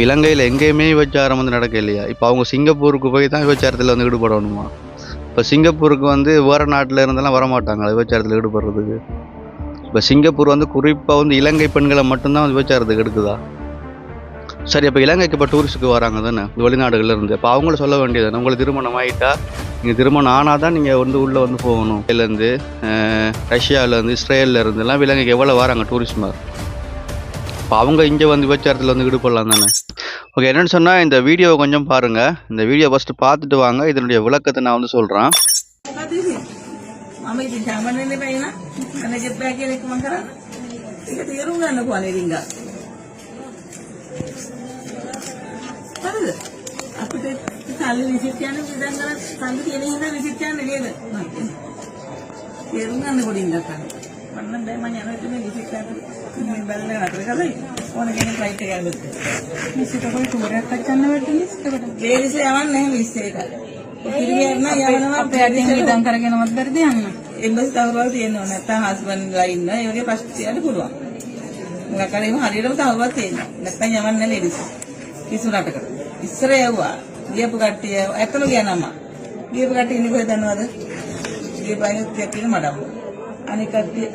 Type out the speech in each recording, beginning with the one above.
இப்போ இலங்கையில் எங்கேயுமே விபச்சாரம் வந்து நடக்க இல்லையா இப்போ அவங்க சிங்கப்பூருக்கு போய் தான் விபச்சாரத்தில் வந்து ஈடுபடணுமா? இப்போ சிங்கப்பூருக்கு வந்து வேறு நாட்டில் இருந்தெல்லாம் வரமாட்டாங்களா விபச்சாரத்தில் ஈடுபடுறதுக்கு? இப்போ சிங்கப்பூர் வந்து குறிப்பாக வந்து இலங்கை பெண்களை மட்டும்தான் விபச்சாரத்துக்கு எடுக்குதா? சரி அப்போ இலங்கைக்கு இப்போ டூரிஸ்ட்டுக்கு வராங்க தானே? வெளிநாடுகள்ல இருந்து. அப்போ அவங்கள சொல்ல வேண்டியது உங்களுக்கு திருமணம் ஆகிட்டா நீங்கள் திருமணம் ஆனால் தான் நீங்கள் வந்து உள்ளே வந்து போகணும். இதுலேருந்து ரஷ்யாவிலேருந்து இஸ்ரேலில் இருந்தெல்லாம் இலங்கைக்கு எவ்வளோ வராங்க டூரிஸ்ட் மாதிரி அப்போ அவங்க இங்கே வந்து விபச்சாரத்தில் வந்து ஈடுபடலாம் தானே? ஓகே என்னென்னு சொன்னால் இந்த வீடியோவை கொஞ்சம் பாருங்கள் இந்த வீடியோ ஃபஸ்ட்டு பார்த்துட்டு வாங்க. இதனுடைய விளக்கத்தை நான் வந்து சொல்கிறேன் అప్పుడు తల్లి విసిచ్చాను విధంగా తల్లి తెలియదా ඕන කෙනෙක් ෆ්ලයිට් එක ගන්නත්. මිස්සකට ටූරයක් අච්චන්න වැටුනේ මිස්සකට. ලේඩිස් යවන්නේ නැහැ මිස් එකට. ඉතිරියන්න යනවා පැටින් ඉඳන් කරගෙනවත් බැරිද යන්න. එම්බස් තවරවල් තියෙනවා නැත්නම් හස්බන්ඩ්ලා ඉන්න ඒ වගේ ප්‍රශ්නයක් පුළුවන්. මොකක් හරි එහෙම හරියටම තවරවල් තියෙනවා. නැත්නම් යවන්නේ නැහැ ලේඩිස්. කිසු රටකට. ඉස්සර යවුවා. ගියපු කට්ටිය ඇත්තම ගියානම. ගියපු කට්ටිය ඉන්නේ කොහෙද දන්නවද? ගියපු අයත් එක්ක මඩම්. අනික කට්ටිය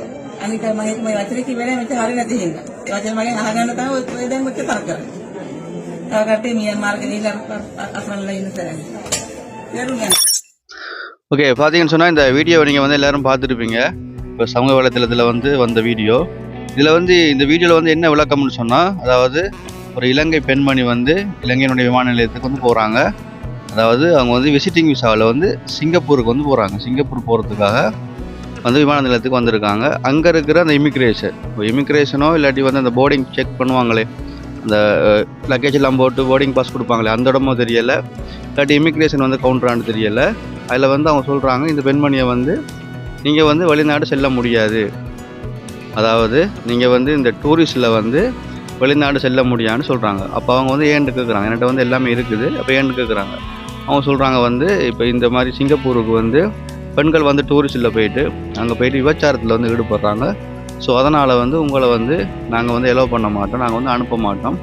අනික මම මේ වචනේ කිව්වනේ මෙතන හරිය නැති හින්දා. माझ्या मागे हागायला काय होतं मग ते सारखं కాబట్టి మీ మార్గని అసలు సరే ஓகே பார்த்தீங்கன்னு சொன்னால் இந்த வீடியோ நீங்கள் வந்து எல்லோரும் பார்த்துருப்பீங்க. இப்போ சமூக வலைத்தளத்தில் வந்து வந்த வீடியோ இதில் வந்து இந்த வீடியோவில் வந்து என்ன விளக்கம்னு சொன்னால் அதாவது ஒரு இலங்கை பெண்மணி வந்து இலங்கையினுடைய விமான நிலையத்துக்கு வந்து போகிறாங்க அதாவது அவங்க வந்து விசிட்டிங் விசாவில் வந்து சிங்கப்பூருக்கு வந்து போகிறாங்க சிங்கப்பூர் போகிறதுக்காக வந்து விமான நிலையத்துக்கு வந்திருக்காங்க. அங்கே இருக்கிற அந்த இமிக்ரேஷன் இமிக்ரேஷனோ இல்லாட்டி வந்து அந்த போர்டிங் செக் பண்ணுவாங்களே அந்த லக்கேஜ் எல்லாம் போட்டு போர்டிங் பாஸ் கொடுப்பாங்களே அந்த இடமும் தெரியலை. இல்லாட்டி இமிக்ரேஷன் வந்து கவுண்டரானு தெரியலை. அதில் வந்து அவங்க சொல்கிறாங்க இந்த பெண்மணியை வந்து நீங்கள் வந்து வெளிநாடு செல்ல முடியாது. அதாவது நீங்கள் வந்து இந்த டூரிஸ்டில் வந்து வெளிநாடு செல்ல முடியாதுன்னு சொல்கிறாங்க அப்போ அவங்க வந்து ஏன் கேட்குறாங்க என்கிட்ட வந்து எல்லாமே இருக்குது. அப்போ ஏன்னு கேட்குறாங்க அவங்க சொல்கிறாங்க வந்து இப்போ இந்த மாதிரி சிங்கப்பூருக்கு வந்து பெண்கள் வந்து டூரிஸ்டில் போயிட்டு அங்கே போயிட்டு விபச்சாரத்தில் வந்து ஈடுபடுறாங்க. ஸோ அதனால் வந்து உங்களை வந்து நாங்கள் வந்து எலோ பண்ண மாட்டோம். நாங்கள் வந்து அனுப்ப மாட்டோம்.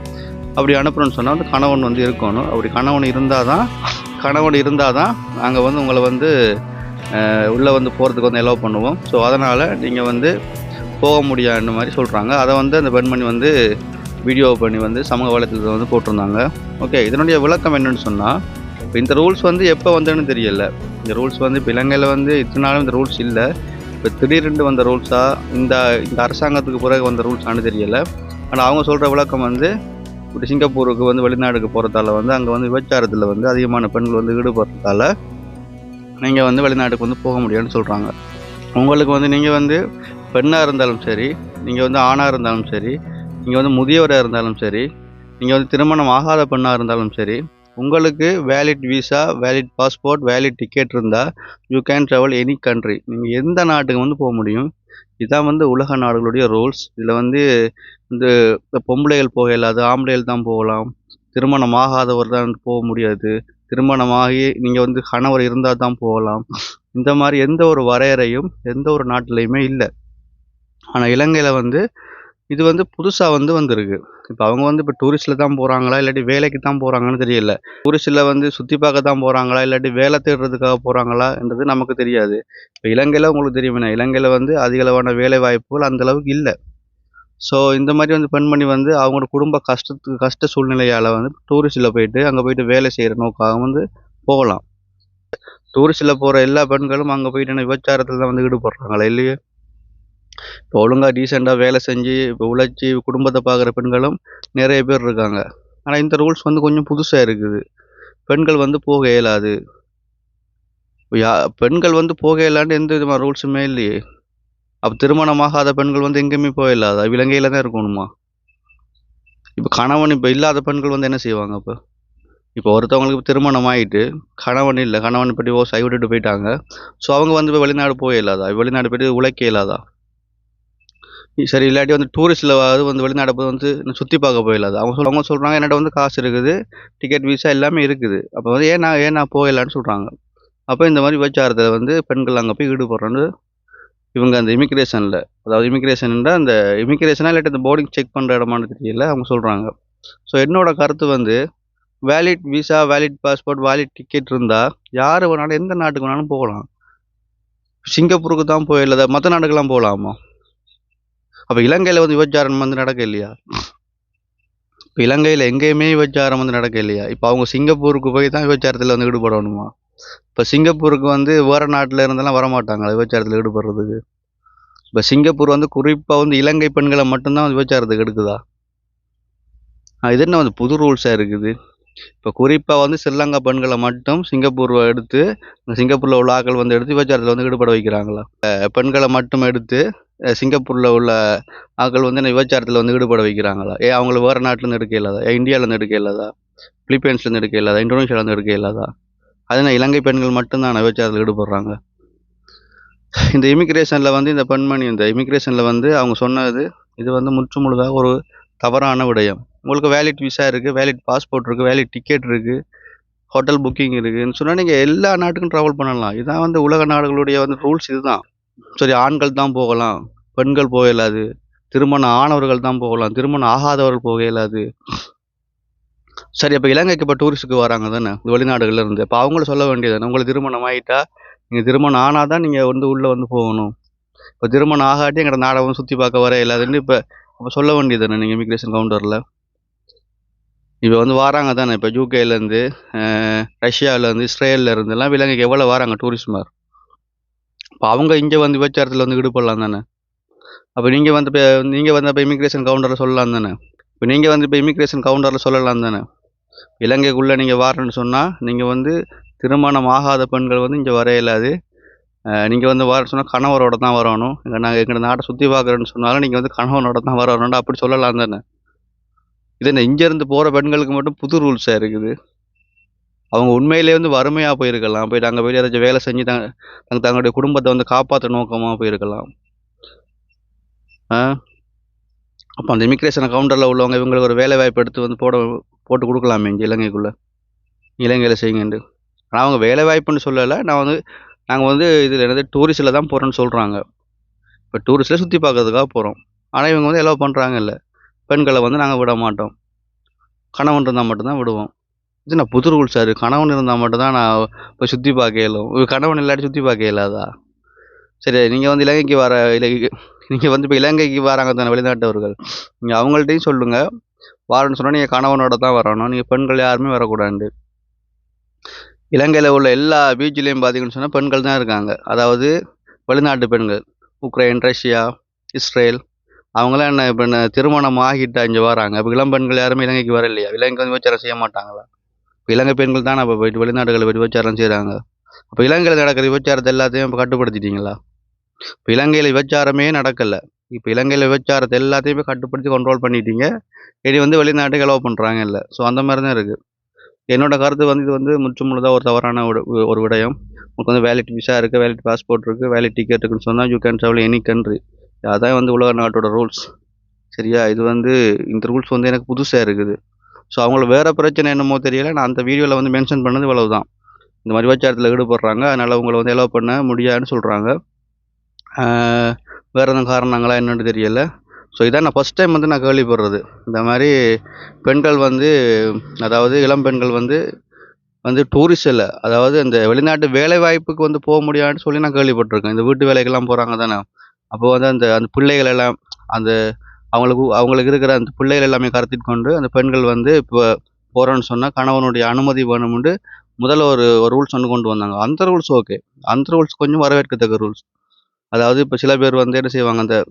அப்படி அனுப்புகிறோன்னு சொன்னால் வந்து கணவன் வந்து இருக்கணும். அப்படி கணவன் இருந்தால் தான் கணவன் இருந்தால் தான் நாங்கள் வந்து உங்களை வந்து உள்ளே வந்து போகிறதுக்கு வந்து எலோவ் பண்ணுவோம். ஸோ அதனால் நீங்கள் வந்து போக முடியாதுன்ற மாதிரி சொல்கிறாங்க அதை வந்து அந்த பெண்மணி வந்து வீடியோ பண்ணி வந்து சமூக வலைத்தளத்தில் வந்து போட்டிருந்தாங்க. ஓகே இதனுடைய விளக்கம் என்னென்னு சொன்னால் இப்போ இந்த ரூல்ஸ் வந்து எப்போ வந்ததுன்னு தெரியல. இந்த ரூல்ஸ் வந்து இப்போ இலங்கையில் வந்து இத்தனை நாளும் இந்த ரூல்ஸ் இல்லை. இப்போ திடீரென்று வந்த ரூல்ஸாக இந்த இந்த அரசாங்கத்துக்கு பிறகு வந்த ரூல்ஸானு தெரியலை. ஆனால் அவங்க சொல்கிற விளக்கம் வந்து இப்படி சிங்கப்பூருக்கு வந்து வெளிநாடுக்கு போகிறதால வந்து அங்கே வந்து விபச்சாரத்தில் வந்து அதிகமான பெண்கள் வந்து ஈடுபடுறதால நீங்கள் வந்து வெளிநாட்டுக்கு வந்து போக முடியும்னு சொல்கிறாங்க உங்களுக்கு வந்து நீங்கள் வந்து பெண்ணாக இருந்தாலும் சரி நீங்கள் வந்து ஆணாக இருந்தாலும் சரி நீங்கள் வந்து முதியவராக இருந்தாலும் சரி நீங்கள் வந்து திருமணம் ஆகாத பெண்ணாக இருந்தாலும் சரி உங்களுக்கு valid visa valid passport valid ticket இருந்தால் you can travel any country நீங்கள் எந்த நாட்டுக்கு வந்து போக முடியும்? இதான் வந்து உலக நாடுகளுடைய ரூல்ஸ் இதில் வந்து இந்த பொம்பளைகள் போக இல்லாத ஆம்பளைகள் தான் போகலாம். திருமணம் ஆகாதவர் தான் போக முடியாது. திருமணமாகி நீங்கள் வந்து கணவர் இருந்தால் தான் போகலாம். இந்த மாதிரி எந்த ஒரு வரையறையும் எந்த ஒரு நாட்டிலையுமே இல்லை. ஆனால் இலங்கையில் வந்து இது வந்து புதுசாக வந்து வந்திருக்கு. இப்போ அவங்க வந்து இப்போ டூரிஸ்ட்டில் தான் போகிறாங்களா இல்லாட்டி வேலைக்கு தான் போகிறாங்கன்னு தெரியல. டூரிஸ்ட்டில் வந்து சுற்றி பார்க்க தான் போகிறாங்களா இல்லாட்டி வேலை தேடுறதுக்காக போகிறாங்களான்றது நமக்கு தெரியாது. இப்போ இலங்கையில் உங்களுக்கு தெரியுமே இலங்கையில் வந்து அதிகளவான வேலை வாய்ப்புகள் அந்த அளவுக்கு இல்லை. ஸோ இந்த மாதிரி வந்து பெண்மணி வந்து அவங்களோட குடும்ப கஷ்டத்துக்கு கஷ்ட சூழ்நிலையால் வந்து டூரிஸ்ட்டில் போயிட்டு அங்கே போயிட்டு வேலை செய்கிற நோக்காக வந்து போகலாம். டூரிஸ்ட்டில் போகிற எல்லா பெண்களும் அங்கே போயிட்டு என்ன விபச்சாரத்தில் தான் வந்து ஈடுபடுறாங்களா இல்லையே? இப்போ ஒழுங்காக டீசெண்டாக வேலை செஞ்சு இப்போ உழைச்சி குடும்பத்தை பார்க்குற பெண்களும் நிறைய பேர் இருக்காங்க. ஆனால் இந்த ரூல்ஸ் வந்து கொஞ்சம் புதுசாக இருக்குது. பெண்கள் வந்து போக இயலாது. யா பெண்கள் வந்து போக இயலான்னு எந்த விதமான ரூல்ஸுமே இல்லையே. அப்போ திருமணமாகாத பெண்கள் வந்து எங்கேயுமே போக இயலாதா. இலங்கையில் தான் இருக்கணுமா? இப்போ கணவன் இப்போ இல்லாத பெண்கள் வந்து என்ன செய்வாங்க அப்போ? இப்போ ஒருத்தவங்களுக்கு திருமணம் ஆகிட்டு கணவன் இல்லை கணவன் பற்றி ஓ சை விட்டுட்டு போயிட்டாங்க. ஸோ அவங்க வந்து இப்போ வெளிநாடு போக இல்லாதா வெளிநாடு போயிட்டு உழைக்க இயலாதா? சரி இல்லாட்டி வந்து டூரிஸ்ட்டில் அது வந்து வெளிநாடு போய் வந்து சுற்றி பார்க்க போயிடலாது. அவங்க சொல் அவங்க சொல்கிறாங்க என்னோட வந்து காசு இருக்குது டிக்கெட் விசா எல்லாமே இருக்குது. அப்போ வந்து ஏன் நான் ஏன் நான் போகலான்னு சொல்கிறாங்க அப்போ இந்த மாதிரி விபச்சாரத்தை வந்து பெண்கள் அங்கே போய் ஈடுபடுறோன்னு இவங்க அந்த இமிக்ரேஷனில் அதாவது இமிக்ரேஷன்ன்றா அந்த இமிக்ரேஷனாக இல்லாட்டி அந்த போர்டிங் செக் பண்ணுற இடமானு தெரியல அவங்க சொல்கிறாங்க ஸோ என்னோட கருத்து வந்து valid visa valid passport valid ticket இருந்தால் யார் வேணாலும் எந்த நாட்டுக்கு வேணாலும் போகலாம். சிங்கப்பூருக்கு தான் போயிடல மற்ற நாட்டுக்கெல்லாம் போகலாமா? அப்போ இலங்கையில் வந்து விபச்சாரம் வந்து நடக்க இல்லையா? இப்போ இலங்கையில் எங்கேயுமே விபச்சாரம் வந்து நடக்க இல்லையா? இப்போ அவங்க சிங்கப்பூருக்கு போய் தான் விபச்சாரத்தில் வந்து ஈடுபடணுமா? இப்போ சிங்கப்பூருக்கு வந்து வேறு நாட்டில் இருந்தெல்லாம் வரமாட்டாங்களா விபச்சாரத்தில் ஈடுபடுறதுக்கு. இப்போ சிங்கப்பூர் வந்து குறிப்பாக வந்து இலங்கை பெண்களை மட்டும்தான் விபச்சாரத்துக்கு எடுக்குதா? இது என்ன வந்து புது ரூல்ஸாக இருக்குது? இப்போ குறிப்பாக வந்து ஸ்ரீலங்கா பெண்களை மட்டும் சிங்கப்பூர் எடுத்து சிங்கப்பூரில் உள்ள ஆக்கள் வந்து எடுத்து விபச்சாரத்தில் வந்து ஈடுபட வைக்கிறாங்களா? பெண்களை மட்டும் எடுத்து சிங்கப்பூரில் உள்ள ஆட்கள் வந்து என்ன விபச்சாரத்தில் வந்து ஈடுபட வைக்கிறாங்களா? ஏ அவங்கள வேறு நாட்டிலேருந்து எடுக்க இல்லாதா ஏன் இந்தியாவிலேருந்து எடுக்க இல்லாதா பிலிப்பைன்ஸ்லேருந்து எடுக்க இல்லாதா இந்தோனேஷியாவிலேருந்து எடுக்க இல்லாதா அதனால் இலங்கை பெண்கள் மட்டும்தான் விபச்சாரத்தில் ஈடுபடுறாங்க? இந்த இமிக்ரேஷனில் வந்து இந்த பெண்மணி இந்த இமிக்ரேஷனில் வந்து அவங்க சொன்னது இது வந்து முற்றுமுழுதாக ஒரு தவறான விடயம். உங்களுக்கு வேலிட் விசா இருக்குது வேலிட் பாஸ்போர்ட் இருக்குது வேலிட் டிக்கெட் இருக்குது ஹோட்டல் புக்கிங் இருக்குதுன்னு சொன்னால் நீங்கள் எல்லா நாட்டுக்கும் ட்ராவல் பண்ணலாம். இதான் வந்து உலக நாடுகளுடைய வந்து ரூல்ஸ் இதுதான். சரி ஆண்கள் தான் போகலாம். பெண்கள் போக இயலாது. திருமணம் ஆனவர்கள் தான் போகலாம். திருமணம் ஆகாதவர்கள் போக இயலாது. சரி அப்போ இலங்கைக்கு இப்போ டூரிஸ்ட்டுக்கு வராங்க தானே? வெளிநாடுகள்ல இருந்து. அப்போ அவங்கள சொல்ல வேண்டியது உங்களுக்கு திருமணம் ஆகிட்டா நீங்கள் திருமணம் ஆனால் தான் நீங்கள் வந்து உள்ளே வந்து போகணும். இப்போ திருமணம் ஆகாட்டி எங்களோட நாடை வந்து சுற்றி பார்க்க வர இல்லாதுன்னு இப்போ அப்போ சொல்ல வேண்டியது தானே நீங்கள் இமிக்ரேஷன் கவுண்டரில் இப்போ வந்து வராங்க தானே? இப்போ யூகேலேருந்து ரஷ்யாவிலேருந்து இஸ்ரேல்ல எல்லாம் இலங்கைக்கு எவ்வளோ வராங்க டூரிஸ்ட்மார் இப்போ அவங்க இங்கே வந்து விபச்சாரத்தில் வந்து ஈடுபடலாம் தானே? அப்போ நீங்கள் வந்து இப்போ நீங்கள் வந்து அப்போ இமிக்ரேஷன் கவுண்டரில் சொல்லலாம் தானே? இப்போ நீங்கள் வந்து இப்போ இமிக்ரேஷன் கவுண்டரில் சொல்லலாம் தானே? இலங்கைக்குள்ளே நீங்கள் வரணும்னு சொன்னால் நீங்கள் வந்து திருமணம் ஆகாத பெண்கள் வந்து இங்கே வரையலாது நீங்கள் வந்து வர சொன்னால் கணவரோட தான் வரணும். இங்கே நாங்கள் எங்கள் நாட்டை சுற்றி பார்க்குறேன்னு சொன்னாலும் நீங்கள் வந்து கணவனோட தான் வரணும்னா அப்படி சொல்லலாம் தானே? இது என்ன இங்கேருந்து போகிற பெண்களுக்கு மட்டும் புது ரூல்ஸாக இருக்குது? அவங்க உண்மையிலே வந்து வறுமையாக போயிருக்கலாம். போயிட்டு அங்கே போய் ஏதாச்சும் வேலை செஞ்சு தாங்க தங்க தங்களுடைய குடும்பத்தை வந்து காப்பாற்ற நோக்கமாக போயிருக்கலாம். அப்போ அந்த இமிக்ரேஷன் கவுண்டரில் உள்ளவங்க இவங்களுக்கு ஒரு வேலை வாய்ப்பு எடுத்து வந்து போட போட்டு கொடுக்கலாமே இங்கே இலங்கைக்குள்ளே. இலங்கையில் செய்யுங்கன்ட்டு ஆனால் அவங்க வேலை வாய்ப்புன்னு சொல்லலை. நான் வந்து நாங்கள் வந்து இதில் என்னது டூரிஸ்டில் தான் போகிறோன்னு சொல்கிறாங்க இப்போ டூரிஸ்ட்டில் சுற்றி பார்க்கறதுக்காக போகிறோம் ஆனால் இவங்க வந்து எலோவ் பண்ணுறாங்க இல்லை. பெண்களை வந்து நாங்கள் விட மாட்டோம். கணவன் இருந்தால் மட்டும்தான் விடுவோம். இது நான் புது ரூல் சார்? கணவன் இருந்தால் மட்டும்தான் நான் இப்போ சுற்றி பார்க்க இயலும். கணவன் இல்லாட்டி சுற்றி பார்க்க இயலாதா? சரி நீங்கள் வந்து இலங்கைக்கு வர இலங்கைக்கு நீங்கள் வந்து இப்போ இலங்கைக்கு வராங்க தானே வெளிநாட்டவர்கள். நீங்கள் அவங்கள்ட்டையும் சொல்லுங்கள் வரணும்னு சொன்னால் நீங்கள் கணவனோட தான் வரணும். நீங்கள் பெண்கள் யாருமே வரக்கூடாது. இலங்கையில் உள்ள எல்லா பீச்சிலையும் பார்த்தீங்கன்னு சொன்னால் பெண்கள் தான் இருக்காங்க. அதாவது வெளிநாட்டு பெண்கள். Ukraine Russia Israel. அவங்களாம் என்ன இப்போ என்ன திருமணம் ஆகிட்டு அஞ்சு வராங்க. இப்போ இளம் பெண்கள் யாருமே இலங்கைக்கு வர இல்லையா இலங்கை வந்து விபச்சாரம் செய்ய மாட்டாங்களா? இப்போ இலங்கை பெண்கள் தானே அப்போ போயிட்டு வெளிநாடுகளில் போய் விபச்சாரம் செய்கிறாங்க அப்போ இலங்கையில் நடக்கிற விபச்சாரத்தை எல்லாத்தையும் இப்போ கட்டுப்படுத்திட்டீங்களா? இப்போ இலங்கையில் விபச்சாரமே நடக்கலை. இப்போ இலங்கையில் விபச்சாரத்தை எல்லாத்தையுமே கட்டுப்படுத்தி கண்ட்ரோல் பண்ணிட்டீங்க. இனி வந்து வெளிநாட்டுக்கு அலோவ் பண்ணுறாங்க இல்லை. ஸோ அந்த மாதிரி தான் இருக்குது என்னோட கருத்து வந்து இது வந்து முற்று முழுதாக ஒரு தவறான ஒரு ஒரு விடயம். உங்களுக்கு வந்து வேலிட் விசா இருக்குது வேலிட் பாஸ்போர்ட் இருக்குது வேலிட் டிக்கெட் இருக்குன்னு சொன்னால் you can travel any country அதான் வந்து உலக நாட்டோட ரூல்ஸ் சரியா? இது வந்து இந்த ரூல்ஸ் வந்து எனக்கு புதுசாக இருக்குது. ஸோ அவங்களுக்கு வேறு பிரச்சனை என்னமோ தெரியல. நான் அந்த வீடியோவில் வந்து மென்ஷன் பண்ணது இவ்வளவு தான் இந்த மாதிரி விபச்சாரத்தில் ஈடுபடுறாங்க. அதனால் உங்களை வந்து எலோவ் பண்ண முடியாதுன்னு சொல்கிறாங்க வேறு எதுவும் காரணங்களா என்னென்னு தெரியல. ஸோ இதான் நான் ஃபஸ்ட் டைம் வந்து நான் கேள்விப்படுறது. இந்த மாதிரி பெண்கள் வந்து அதாவது இளம் பெண்கள் வந்து வந்து டூரிஸ்ட் இல்லை. அதாவது இந்த வெளிநாட்டு வேலை வாய்ப்புக்கு வந்து போக முடியாதுன்னு சொல்லி நான் கேள்விப்பட்டிருக்கேன். இந்த வீட்டு வேலைக்கெல்லாம் போகிறாங்க தானே. அப்போ வந்து அந்த அந்த பிள்ளைகள் எல்லாம் அந்த அவங்களுக்கு அவங்களுக்கு இருக்கிற அந்த பிள்ளைகள் எல்லாமே கருத்திட்டு கொண்டு அந்த பெண்கள் வந்து இப்போ போகிறோன்னு சொன்னால் கணவனுடைய அனுமதி வேணும்னு முதல்ல ஒரு ஒரு ரூல்ஸ் ஒன்று கொண்டு வந்தாங்க. அந்த ரூல்ஸ் ஓகே அந்த ரூல்ஸ் கொஞ்சம் வரவேற்கத்தக்க ரூல்ஸ் அதாவது இப்போ சில பேர் வந்து என்ன செய்வாங்க அந்த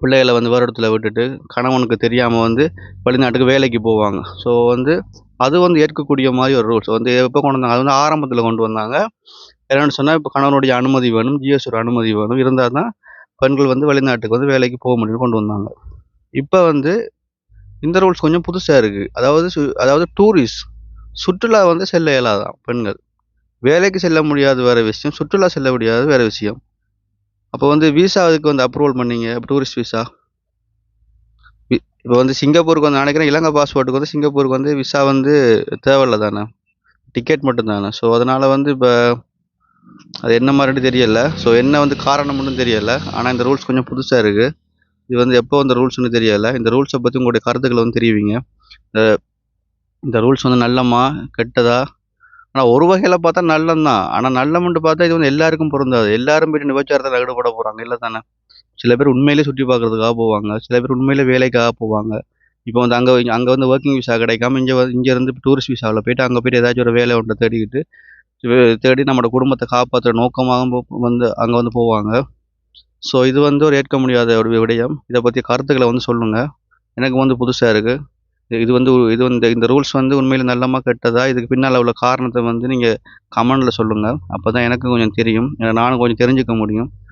பிள்ளைகளை வந்து வேறு இடத்துல விட்டுட்டு கணவனுக்கு தெரியாமல் வந்து வெளிநாட்டுக்கு வேலைக்கு போவாங்க. ஸோ வந்து அது வந்து ஏற்கக்கூடிய மாதிரி ஒரு ரூல்ஸ் வந்து எப்போ கொண்டு வந்தாங்க? அது வந்து ஆரம்பத்தில் கொண்டு வந்தாங்க. என்னென்னு சொன்னால் இப்போ கணவனுடைய அனுமதி வேணும் ஜிஎஸ்டி அனுமதி வேணும். இருந்தால் தான் பெண்கள் வந்து வெளிநாட்டுக்கு வந்து வேலைக்கு போக முடியும்னு கொண்டு வந்தாங்க. இப்போ வந்து இந்த ரூல்ஸ் கொஞ்சம் புதுசாக இருக்குது அதாவது சு- அதாவது டூரிஸ்ட் சுற்றுலா வந்து செல்ல இயலாதான் பெண்கள். வேலைக்கு செல்ல முடியாத வேறு விஷயம் சுற்றுலா செல்ல முடியாத வேறு விஷயம். அப்போ வந்து விசா அதுக்கு வந்து அப்ரூவல் பண்ணீங்க டூரிஸ்ட் விசா இப்போ வந்து சிங்கப்பூருக்கு வந்து நினைக்கிறேன் இலங்கை பாஸ்போர்ட்டுக்கு வந்து சிங்கப்பூருக்கு வந்து விசா வந்து தேவையில்ல தானே? டிக்கெட் மட்டும்தானே? ஸோ அதனால் வந்து இப்போ அது என்ன மாதிரின்னு தெரியல. ஸோ என்ன வந்து காரணம்னு தெரியல. ஆனால் இந்த ரூல்ஸ் கொஞ்சம் புதுசாக இருக்குது இது வந்து எப்போ வந்த ரூல்ஸ்னு தெரியல. இந்த ரூல்ஸை பற்றி உங்களுடைய கருத்துக்களை வந்து தெரிவிங்க. இந்த இந்த ரூல்ஸ் வந்து நல்லமா கெட்டதா? ஆனால் ஒரு வகையில் பார்த்தா நல்லம்தான். ஆனால் நல்லமென்று பார்த்தா இது வந்து எல்லாருக்கும் பொருந்தாது. எல்லாரும் போயிட்டு விபச்சாரத்தில் ஈடுபட போகிறாங்க இல்லை தானே? சில பேர் உண்மையிலே சுற்றி பார்க்குறதுக்காக போவாங்க. சில பேர் உண்மையிலே வேலைக்காக போவாங்க. இப்போ வந்து அங்கே அங்கே வந்து ஒர்க்கிங் விசா கிடைக்காம இங்கே இங்கேருந்து டூரிஸ்ட் விசாவில் போயிட்டு அங்கே போயிட்டு ஏதாச்சும் ஒரு வேலை ஒன்றை தேடிக்கிட்டு தேடி நம்மளோட குடும்பத்தை காப்பாற்றுற நோக்கமாகவும் வந்து அங்கே வந்து போவாங்க. ஸோ இது வந்து ஒரு ஏற்க முடியாத ஒரு விடயம். இதை பற்றி கருத்துக்களை வந்து சொல்லுங்கள் எனக்கு வந்து புதுசாக இருக்குது இது வந்து இது வந்து இந்த ரூல்ஸ் வந்து உண்மையில் நல்லமா கெட்டதா இதுக்கு பின்னால் உள்ள காரணத்தை வந்து நீங்கள் கமெண்டில் சொல்லுங்கள் அப்போ தான் எனக்கும் கொஞ்சம் தெரியும். நானும் கொஞ்சம் தெரிஞ்சுக்க முடியும்.